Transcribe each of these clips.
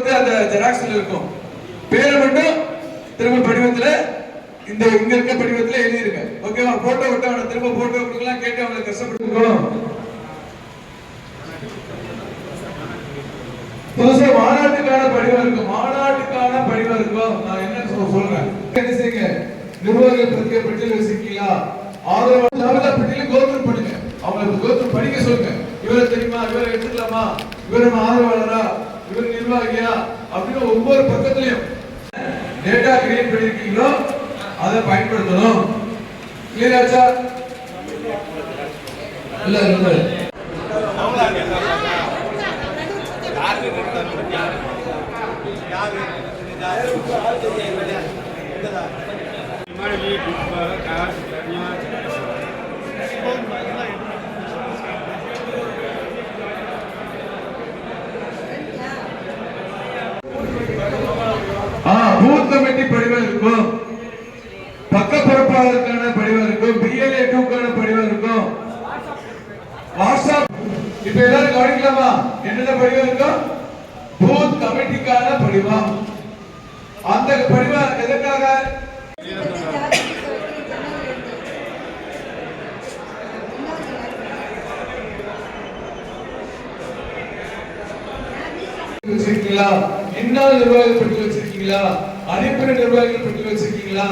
வந்து அந்த ஜெராக்ஸ்ல இருக்கும். பேரை மட்டும் திரும்ப படிவத்தில் இந்த இங்க இருக்க படிவத்தில் எழுதிருங்க. ஓகேவா போட்டோ விட்டு அவனை திரும்ப போட்டோ கொடுக்கலாம் கேட்டு அவங்களை கஷ்டப்பட்டுக்கணும் புதுசா மாநாட்டுக்கான படிவம் இருக்கும். மாநாட்டுக்கான படிவம் இருக்கும். நான் என்ன சொல்றேன்? என்ன செய்யுங்க? நிர்வாகிகள் பத்திய பட்டியல் வச்சிருக்கீங்களா ஆதரவு? லெவல்ல பட்டியல கோத்ரூ பண்ணுங்க அவங்களுக்கு கோத்ரூ படிக்க சொல்லுங்க. இவரை தெரியுமா? இவரை எடுத்துக்கலாமா இவர் நம்ம ஆதரவாளரா? இவர் நிர்வாகியா அப்படின்னு ஒவ்வொரு பக்கத்துலயும் டேட்டா கிரியேட் பண்ணிருக்கீங்களோ அதை பயன்படுத்தணும் கிளியராச்சா இல்ல இல்ல ஆ பூத் கமிட்டி படிவம் இருக்கும். பக்க பொறுப்பாளருக்கான படிவம் இருக்கும். பிஎல்ஏ டூக்கான படிவம் இருக்கும். வாட்ஸ்அப் இப்ப எல்லாரும் கவனிக்கலாமா? என்னென்ன படிவம் இருக்கும் பூத் கமிட்டிக்கான படிவம். அந்த படிவம் எதற்காக? வச்சிருக்கீங்களா? இன்னாள் நிர்வாகப்படுத்தி வச்சிருக்கீங்களா? அனுப்பின நிர்வாகிகள் பட்டியல் வச்சிருக்கீங்களா?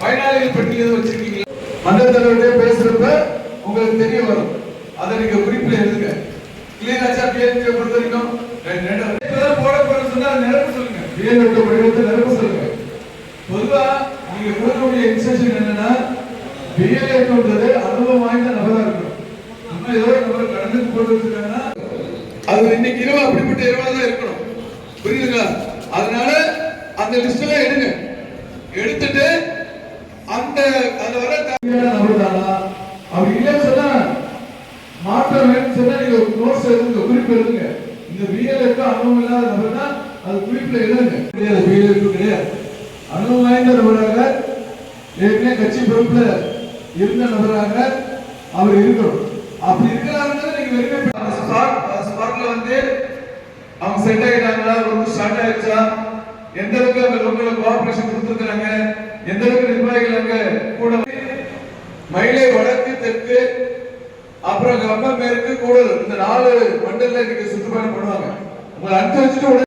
பயனாளிகள் பட்டியல் வச்சிருக்கீங்களா? மன்ற தலைவர்கிட்ட பேசுறப்ப உங்களுக்கு தெரிய வரும். அதை நீங்க குறிப்பில் எழுதுங்க. கிளியர் பிஎன்பியை பொறுத்த வரைக்கும் போட போறேன்னு சொன்னா நிரப்பு சொல்லுங்க. கிளியர் படிவத்தை சொல்லுங்க. பொதுவா நீங்க கொடுக்கக்கூடிய இன்ஸ்ட்ரக்ஷன் என்னன்னா பிஎல்ஏன்றது அனுபவம் வாய்ந்த நபரா இருக்கணும். நம்ம ஏதோ நபர் கடந்துக்கு போட்டு வச்சிருக்காங்கன்னா அது இன்னைக்கு இரவு அப்படிப்பட்ட இரவா தான் இருக்கணும். புரியுதுங்களா? அதனால அந்த லிஸ்ட் எல்லாம் எடுங்க. எடுத்துட்டு அந்த அதுல வர தகுதியான நபர் தானா அப்படி இல்லைன்னு சொன்னா மாற்றம் வேணும்னு சொன்னா நீங்க நோட்ஸ் எழுதுங்க குறிப்பு எழுதுங்க. இந்த பிஎல்ஏக்கு அனுபவம் இல்லாத நபர்னா அது குறிப்புல எழுதுங்க. கிடையாது பிஎல்ஏக்கு கிடையாது. அனுபவம் வாய்ந்த நபராக ஏற்கனவே கட்சி பொறுப்புல இருந்த நபராக அவர் இருக்கணும். அப்படி இருக்கிறாருன்னா நீங்க வெறுமை ஸ்பார்க் ஸ்பார்க்ல வந்து அவங்க செட் ஆயிட்டாங்களா? ரொம்ப ஸ்டார்ட் ஆயிடுச்சா? எந்த அளவுக்கு அந்த லோக்கல் கோஆபரேஷன் கொடுத்துருக்காங்க எந்த அளவுக்கு நிர்வாகிகள் அங்க கூட மயிலை வடக்கு தெற்கு அப்புறம் கம்பம் மேற்கு கூடல் இந்த நாலு மண்டல இன்னைக்கு சுற்றுப்பயணம் பண்ணுவாங்க. உங்களை அனுப்பி வச்சுட்டு உடனே